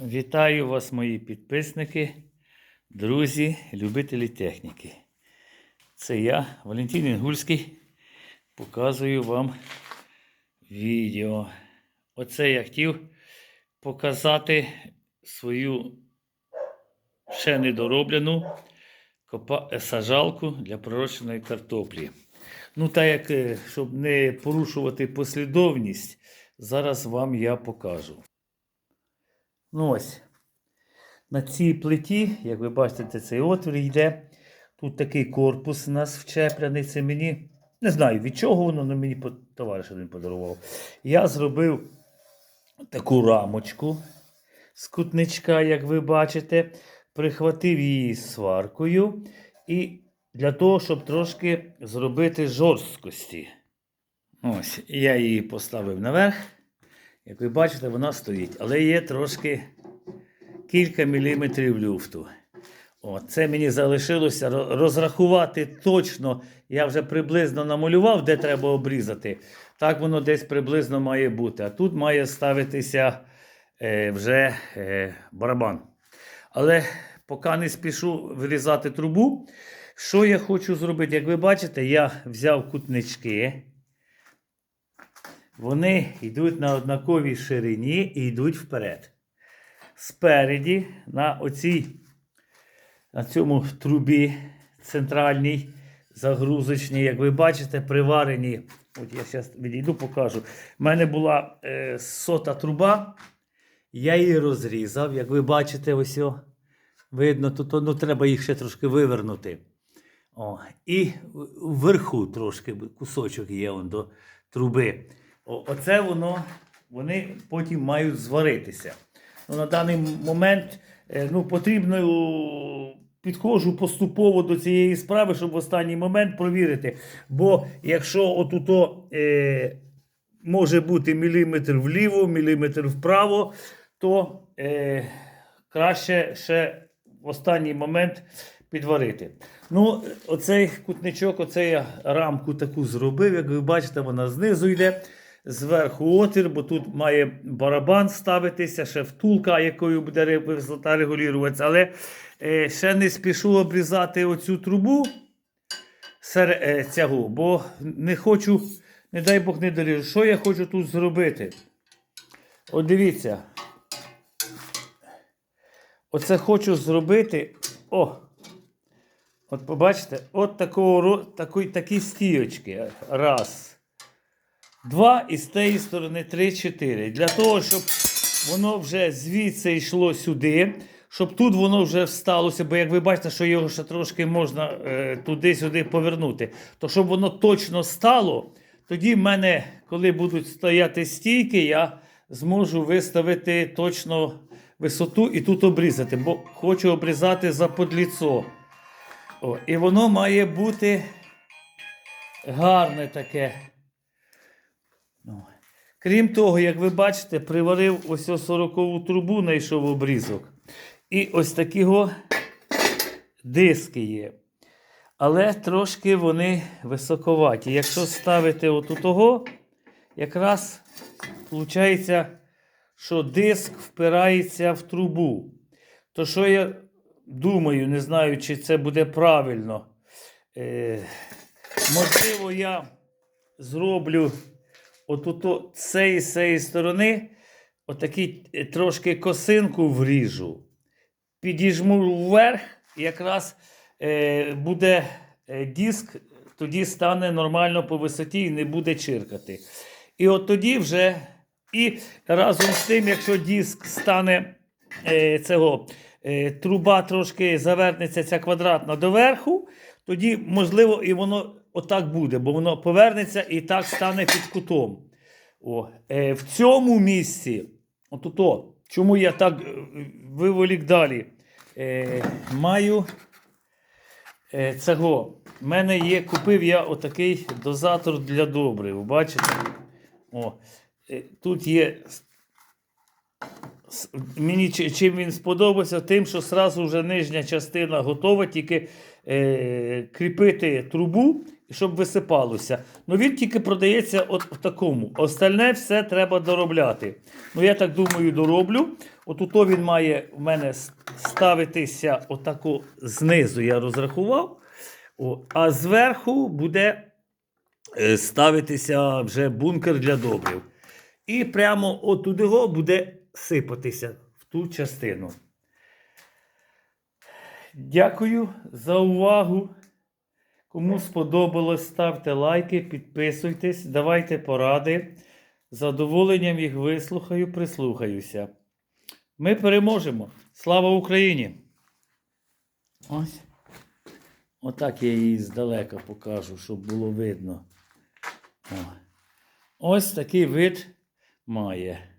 Вітаю вас, мої підписники, друзі, любителі техніки. Це я, Валентин Інгульський, показую вам відео. Оце я хотів показати свою ще недороблену сажалку для пророщеної картоплі. Ну, так як, е, щоб не порушувати послідовність, зараз вам я покажу. Ну ось. На цій плиті, як ви бачите, цей отвір йде. Тут такий корпус у нас вчеплений. Це мені. Не знаю від чого воно, але мені товариш один подарував. Я зробив таку рамочку з кутничка, як ви бачите, прихватив її сваркою. І для того, щоб трошки зробити жорсткості. Ось, я її поставив наверх. Як ви бачите, вона стоїть, але є трошки кілька міліметрів люфту. О, це мені залишилося розрахувати точно. Я вже приблизно намалював, де треба обрізати. Так воно десь приблизно має бути. А тут має ставитися е, вже е, барабан. Але поки не спішу вирізати трубу, що я хочу зробити? Як ви бачите, я взяв кутнички. Вони йдуть на однаковій ширині і йдуть вперед. Спереді, на оцій, на цьому трубі центральній, загрузочній, як ви бачите, приварені. От я зараз відійду, покажу. У мене була е, сота труба, я її розрізав, як ви бачите, ось о, видно, тут ну, треба їх ще трошки вивернути. О, і вверху трошки кусочок є он до труби. Оце воно, вони потім мають зваритися. Ну, на даний момент е, ну, потрібно підходжу поступово до цієї справи, щоб в останній момент провірити. Бо якщо отуто е, може бути міліметр вліво, міліметр вправо, то е, краще ще в останній момент підварити. Ну, оцей кутничок, оцей я рамку таку зробив. Як ви бачите, вона знизу йде, зверху отвір, бо тут має барабан ставитися, ще втулка, якою буде висота регулюватися. Але е, ще не спішу обрізати оцю трубу е, цього, бо не хочу, не дай Бог не доріжу. Що я хочу тут зробити? От дивіться. Оце хочу зробити. О! От побачите, от такого, такої, такі стійочки. Раз. Два і з тієї сторони три, чотири. Для того, щоб воно вже звідси йшло сюди, щоб тут воно вже всталося, бо як ви бачите, що його ще трошки можна е, туди-сюди повернути. То щоб воно точно стало, тоді в мене, коли будуть стояти стійки, я зможу виставити точно висоту і тут обрізати, бо хочу обрізати за подліцо. О, і воно має бути гарне таке. Ну. Крім того, як ви бачите, приварив ось ось 40-ву трубу, знайшов обрізок. І ось такі диски є. Але трошки вони високоваті. Якщо ставити отут того, якраз виходить, що диск впирається в трубу. То що я думаю, не знаю, чи це буде правильно. Е, можливо, я зроблю отут цієї цієї сторони отакий е, трошки косинку вріжу. Підіжму вверх, якраз е, буде е, диск, тоді стане нормально по висоті і не буде чиркати. І от тоді вже, і разом з тим, якщо диск стане е, цього, е, труба трошки завернеться ця квадратна доверху, тоді, можливо, і воно отак буде, бо воно повернеться і так стане під кутом. О, е, в цьому місці, отуто, чому я так е, виволік далі, е, маю е, цього. У мене є, купив я отакий дозатор для добрив. Бачите? О, е, тут є. Мені чим він сподобався, тим, що сразу вже нижня частина готова, тільки е, кріпити трубу щоб висипалося. Ну він тільки продається от в такому. Остальне все треба доробляти. Ну я так думаю, дороблю. От він має в мене ставитися отако знизу, я розрахував. О, а зверху буде е, ставитися вже бункер для добрив. І прямо отуди буде сипатися в ту частину. Дякую за увагу. Кому сподобалось, ставте лайки, підписуйтесь, давайте поради. З задоволенням їх вислухаю, прислухаюся. Ми переможемо. Слава Україні! Ось. Отак я її здалека покажу, щоб було видно. О. Ось такий вид має.